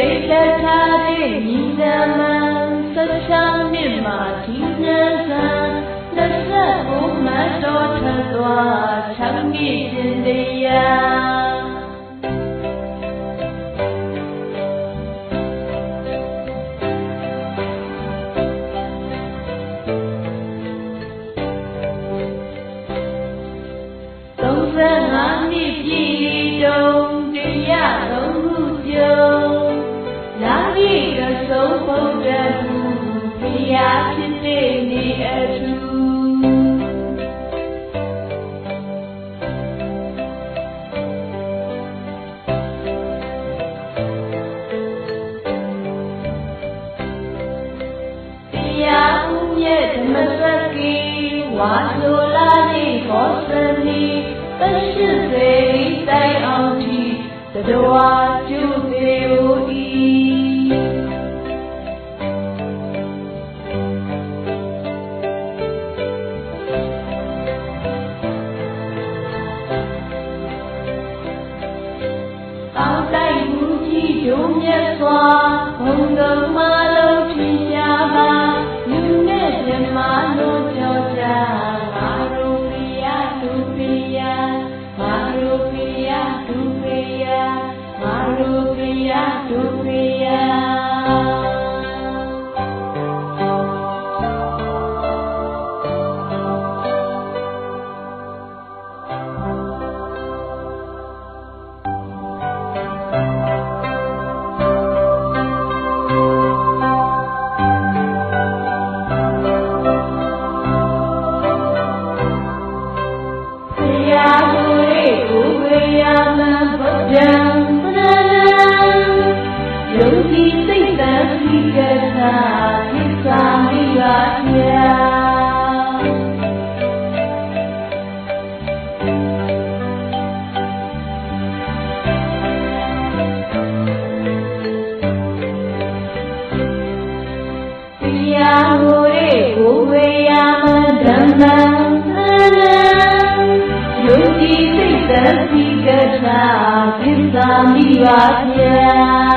စိတ်သက်သာတဲ့ညီသမန်ဆက်ချမ်းမြင့်မာကြီးနန်းဆန်လက်ဆက်ဘုံမတော်ထသွားချမ်းမြေ့ခြင်းတ ပြီးကဆုံးဘုရားသူဘုရားဖြစ်တဲ့နေအထူးတရားဦးမြတ်ဓမ္မစကိဝါဆိုလာနေခောစနီတရှိစေတိုင်အောင်ဒီတတော်ကျုသေးဦးဤ ကြီးဒုမြတ်စွာဘုံတော်မလုံးထင်ရှားပါလူနဲ့ဇမလို့ကြောကြငါတို့ပြရသူပြရငါတို့ပြရသူပြရငါတို့ပြရသူပြရ Terima kasih kerana kita melihatnya.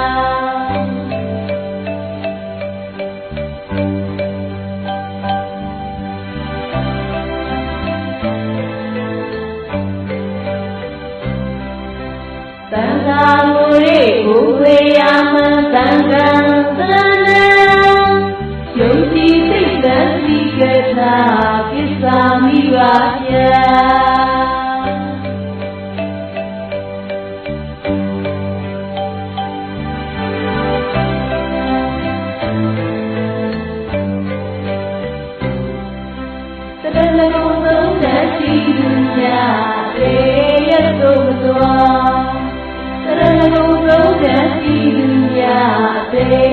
ကိုဝေယမသံဃံသရဏံယုံကြည်စိတ်သတိကထာပစ္စာမိပါဗျာတရဏဂုံသုံးသတိလူညာတေရတုံသော တရဏဂုံသုံးသတိလူညာတေ